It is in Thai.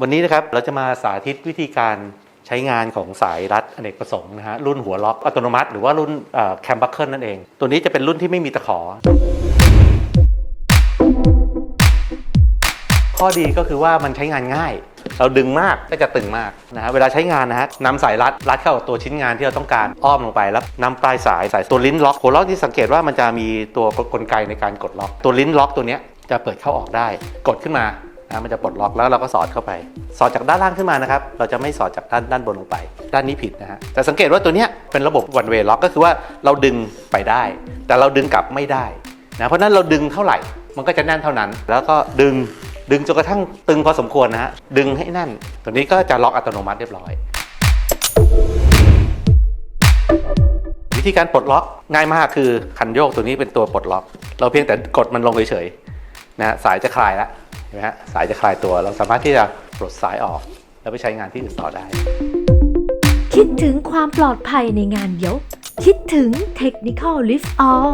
วันนี้นะครับเราจะมาสาธิตวิธีการใช้งานของสายรัดอเนกประสงค์นะฮะรุ่นหัวล็อกอัตโนมัติ หรือว่ารุ่นแคมบัคเคิลนั่นเอง ตัวนี้จะเป็นรุ่นที่ไม่มีตะขอ ข้อดีก็คือว่ามันใช้งานง่าย เราดึงมากก็จะตึงมากนะฮะเวลาใช้งานนะฮะนำสายรัดรัดเข้ากับตัวชิ้นงานที่เราต้องการอ้อมลงไปแล้วนำปลายสายสายตัวลิ้นล็อกหัวล็อกที่สังเกตว่ามันจะมีตัวกลไกในการกดล็อก ตัวลิ้นล็อกตัวเนี้ยจะเปิดเข้าออกได้ กดขึ้นมา นะมันจะปลดล็อกแล้วเราก็สอดเข้าไป สอดจากด้านล่างขึ้นมานะครับ เราจะไม่สอดจากด้านด้านบนลงไป ด้านนี้ผิดนะฮะแต่สังเกตว่าตัวเนี้ยเป็นระบบ one way lock ก็คือว่าเราดึงไปได้ แต่เราดึงกลับไม่ได้นะเพราะนั้นเราดึงเท่าไหร่ มันก็จะแน่นเท่านั้น แล้วก็ดึงดึงจนกระทั่งตึงพอสมควรนะฮะดึงให้แน่น ตัวนี้ก็จะล็อกอัตโนมัติเรียบร้อย วิธีการปลดล็อกง่ายมากคือคันโยกตัวนี้เป็นตัวปลดล็อก เราเพียงแต่กดมันลงเฉยๆนะฮะสายจะคลายแล้ว ห็นไหมฮะสายจะคลายตัว เราสามารถที่จะปลดสายออก แล้วไปใช้งานที่อื่นต่อได้ คิดถึงความปลอดภัยในงานยก คิดถึง Technical Lift All